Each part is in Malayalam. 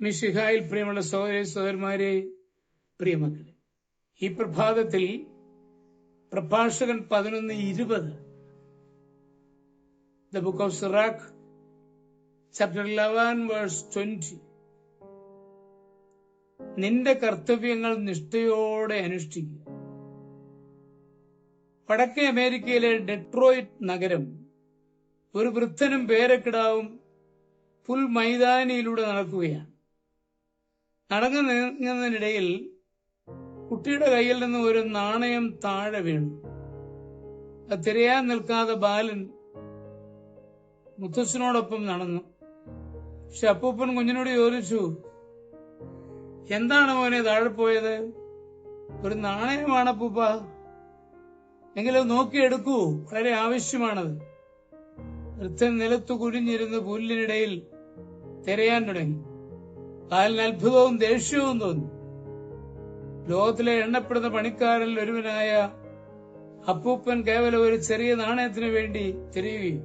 മിഷിഹായിൽ പ്രിയമുള്ള സഹോദരി സഹോദരന്മാരെ പ്രിയമക്കളെ ഈ പ്രഭാതത്തിൽ പ്രഭാഷകൻ പതിനൊന്ന് ഇരുപത് the book of Sirach chapter eleven verse twenty നിന്റെ കർത്തവ്യങ്ങൾ നിഷ്ഠയോടെ അനുഷ്ഠിക്കുക. വടക്കേ അമേരിക്കയിലെ ഡെട്രോയിറ്റ് നഗരം ഒരു വൃദ്ധനും പേരക്കിടാവും പുൽ മൈതാനിയിലൂടെ നടക്കുകയാണ്. നടന്നു നീങ്ങുന്നതിനിടയിൽ കുട്ടിയുടെ കയ്യിൽ നിന്ന് ഒരു നാണയം താഴെ വീണു. തിരയാൻ നിൽക്കാതെ ബാലൻ മുത്തശ്ശനോടൊപ്പം നടന്നു. പക്ഷെ അപ്പൂപ്പൻ കുഞ്ഞിനോട് ചോദിച്ചു എന്താണ് മോനെ താഴെ പോയത്? ഒരു നാണയമാണ് അപ്പൂപ്പ. എങ്കിലും നോക്കിയെടുക്കൂ വളരെ ആവശ്യമാണത്. വൃദ്ധൻ നിലത്തു കുഴിഞ്ഞിരുന്ന് പുല്ലിനിടയിൽ തിരയാൻ തുടങ്ങി. കാലിന് അത്ഭുതവും ദേഷ്യവും തോന്നി. ലോകത്തിലെ എണ്ണപ്പെടുന്ന പണിക്കാരിൽ ഒരുവനായ അപ്പൂപ്പൻ കേവലം ഒരു ചെറിയ നാണയത്തിനു വേണ്ടി തിരിയുകയും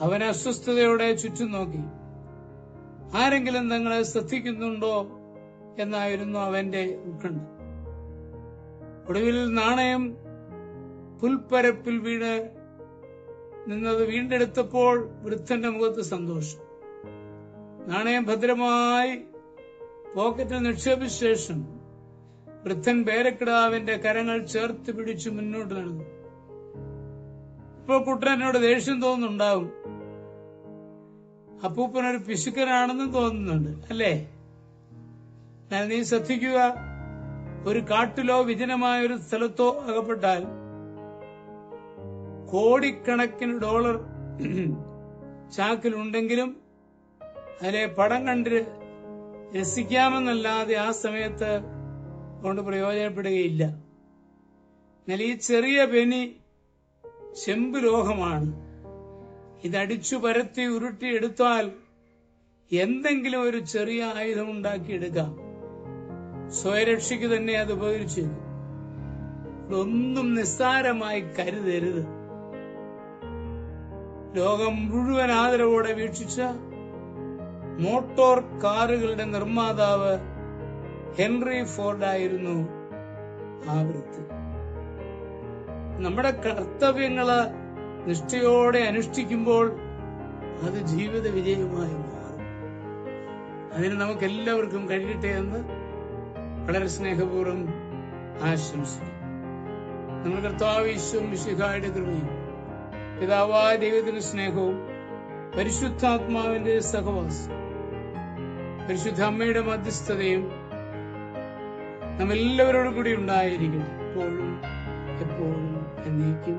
അവൻ അസ്വസ്ഥതയോടെ ചുറ്റും നോക്കി. ആരെങ്കിലും തങ്ങളെ ശ്രദ്ധിക്കുന്നുണ്ടോ എന്നായിരുന്നു അവന്റെ ഉത്കണ്ഠ. ഒടുവിൽ നാണയം പുൽപ്പരപ്പിൽ വീണ് നിന്നത് വീണ്ടെടുത്തപ്പോൾ വൃദ്ധന്റെ മുഖത്ത് സന്തോഷം. നാണയം ഭദ്രമായി പോക്കറ്റിൽ നിക്ഷേപിച്ച ശേഷം വൃദ്ധൻ പേരക്കിടാവിന്റെ കരങ്ങൾ ചേർത്ത് പിടിച്ച് മുന്നോട്ട് നടന്നു. ഇപ്പോൾ കുട്ടനോട് ദേഷ്യം തോന്നുന്നുണ്ടാവും. അപ്പൂപ്പനൊരു പിശുക്കനാണെന്നും തോന്നുന്നുണ്ട് അല്ലേ? എന്നാൽ നീ ശ്രദ്ധിക്കുക ഒരു കാട്ടിലോ വിജനമായ ഒരു സ്ഥലത്തോ അകപ്പെട്ടാൽ കോടിക്കണക്കിന് ഡോളർ ചാക്കിലുണ്ടെങ്കിലും അതിലെ പടം കണ്ട് രസിക്കാമെന്നല്ലാതെ ആ സമയത്ത് കൊണ്ട് പ്രയോജനപ്പെടുകയില്ല. എന്നാൽ ഈ ചെറിയ പെനി ചെമ്പ് ലോഹമാണ്. ഇതടിച്ചു പരത്തി ഉരുട്ടി എടുത്താൽ എന്തെങ്കിലും ഒരു ചെറിയ ആയുധം ഉണ്ടാക്കിയെടുക്കാം സ്വയരക്ഷയ്ക്ക് തന്നെ അത് ഉപകരിച്ചു ഒന്നും നിസ്സാരമായി കരുതരുത്. ലോകം മുഴുവൻ ആദരവോടെ വീക്ഷിച്ച മോട്ടോർ കാറുകളുടെ നിർമ്മാതാവ് ഹെൻറി ഫോർഡ് ആയിരുന്നു ആ വൃത്തി നമ്മുടെ കർത്തവ്യങ്ങൾ നിഷ്ഠയോടെ അനുഷ്ഠിക്കുമ്പോൾ അത് ജീവിത വിജയമായി മാറും. അതിന് നമുക്ക് എല്ലാവർക്കും കഴിയട്ടെ എന്ന് വളരെ സ്നേഹപൂർവം ആശംസിക്കും നമ്മൾ കർത്താവ് ഈശ്വം വിശുഖായുടെ കൃപയും പിതാവായ ദൈവത്തിന്റെ സ്നേഹവും പരിശുദ്ധാത്മാവിന്റെ സഹവാസം പരിശുദ്ധ അമ്മയുടെ മധ്യസ്ഥതയും നമ്മെല്ലാവരോടും കൂടി ഉണ്ടായിരിക്കും എപ്പോഴും എപ്പോഴും എന്നേക്കും.